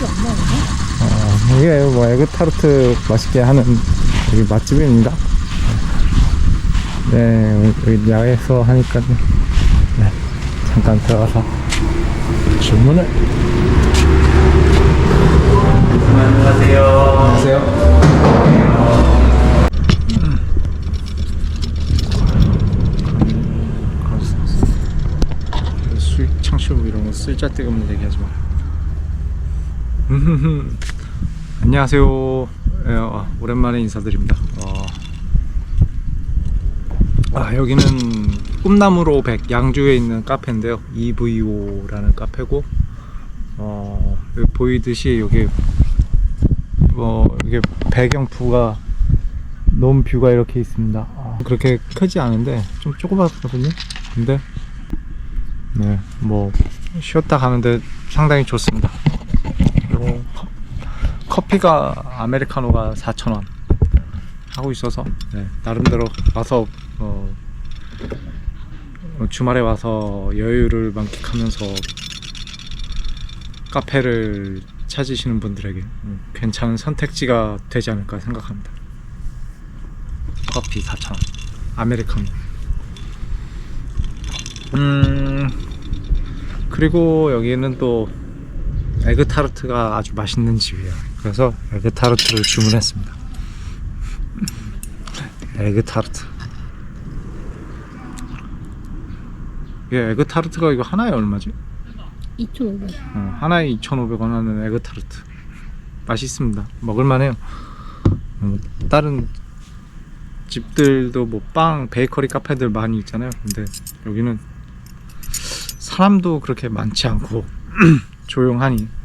어, 이게 뭐 에그타르트 맛있게 하는 여기 맛집입니다. 네, 여기 야외에서 하니까 네, 잠깐 들어가서 주문을. 안녕하세요. 안녕하세요. 수익 창출 뭐 이런 거 쓸데가 없는 얘기 하지 마. 안녕하세요. 예, 어, 오랜만에 인사드립니다. 어, 아, 여기는 꿈나무로 100 양주에 있는 카페인데요. EVO라는 카페고, 어, 여기 보이듯이 여기 뭐 이게 배경부가 논 뷰가 이렇게 있습니다. 아, 그렇게 크지 않은데 좀 조그맣거든요. 근데 네, 뭐 쉬었다 가는데 상당히 좋습니다. 커피가 아메리카노가 4,000원 하고 있어서 네, 나름대로 와서 어, 어, 주말에 와서 여유를 만끽하면서 카페를 찾으시는 분들에게 음, 괜찮은 선택지가 되지 않을까 생각합니다. 커피 4,000원 아메리카노 음 그리고 여기는 또 에그타르트가 아주 맛있는 집이에요. 그래서 에그 타르트를 주문했습니다. 에그 타르트. 이게 에그 타르트가 이거 하나에 얼마지? 2,500원. 어, 하나에 2,500원 하는 에그 타르트. 맛있습니다. 먹을만해요. 어, 다른 집들도 뭐 빵, 베이커리 카페들 많이 있잖아요. 근데 여기는 사람도 그렇게 많지 않고 조용하니 예.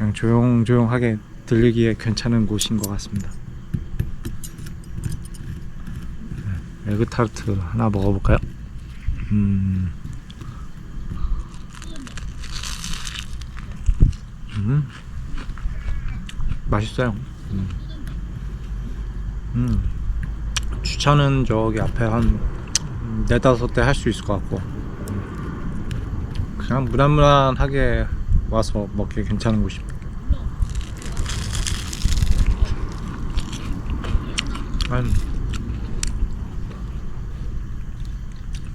그냥 조용조용하게 들리기에 괜찮은 곳인 것 같습니다. 네, 에그타르트 하나 먹어볼까요? 음. 음. 맛있어요. 음. 음. 주차는 저기 앞에 한 네다섯 대 할 수 있을 것 같고 그냥 무난무난하게 와서 먹기 괜찮은 곳입니다. 한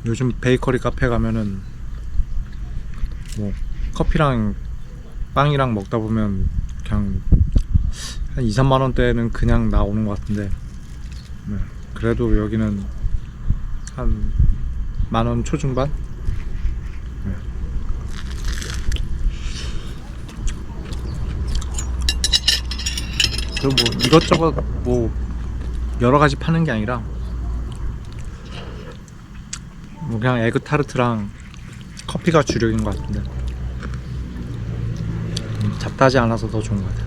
요즘 베이커리 카페 가면은 뭐 커피랑 빵이랑 먹다 보면 그냥 한 2, 3만 원대는 그냥 나오는 것 같은데 네, 그래도 여기는 한 만 원 초중반? 그리고 뭐 이것저것 뭐 여러 가지 파는 게 아니라 뭐 그냥 에그 타르트랑 커피가 주력인 것 같은데 음, 잡다지 않아서 더 좋은 것 같아요.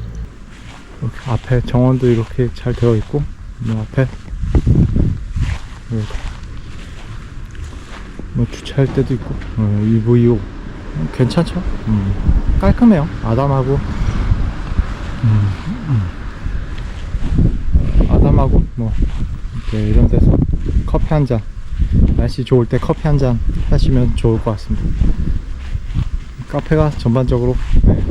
이렇게 앞에 정원도 이렇게 잘 되어 있고 이 앞에 뭐, 뭐 주차할 때도 있고 어, EVO 괜찮죠? 음, 깔끔해요. 아담하고 음, 음. 아담하고 뭐 이렇게 이런 데서 커피 한 잔 날씨 좋을 때 커피 한 잔 하시면 좋을 것 같습니다. 카페가 전반적으로 네,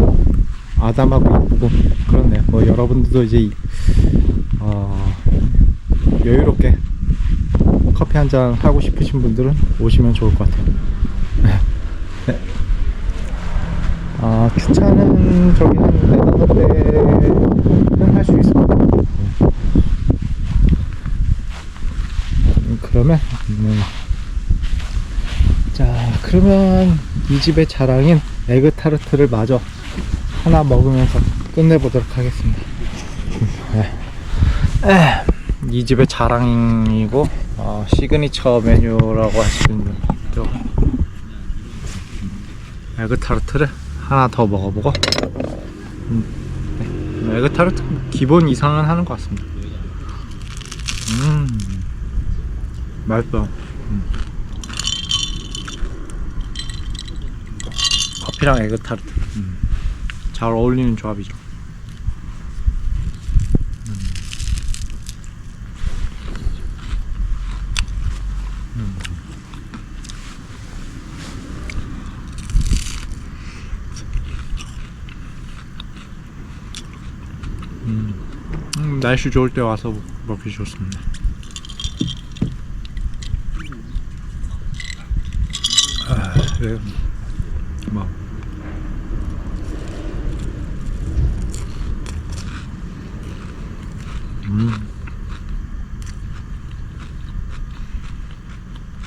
아담하고 예쁘고 그렇네요. 뭐 여러분들도 이제 이- 어, 여유롭게 커피 한 잔 하고 싶으신 분들은 오시면 좋을 것 같아요. 네. 아, 주차는 저기 한 네다섯 대는 할 수 있을 것 같아요. 네. 음, 그러면, 네. 자, 그러면 이 집의 자랑인 에그 타르트를 마저 하나 먹으면서 끝내보도록 하겠습니다. 네. 에, 이 집의 자랑이고 어, 시그니처 메뉴라고 할 수 있는 또 에그 타르트를 하나 더 먹어보고 음, 네. 에그 타르트 기본 이상은 하는 것 같습니다. 음, 맛있어. 음. 커피랑 에그 타르트. 음. 잘 어울리는 조합이죠. 음, 음, 날씨 좋을 때 와서 먹기 좋습니다. 아, 네.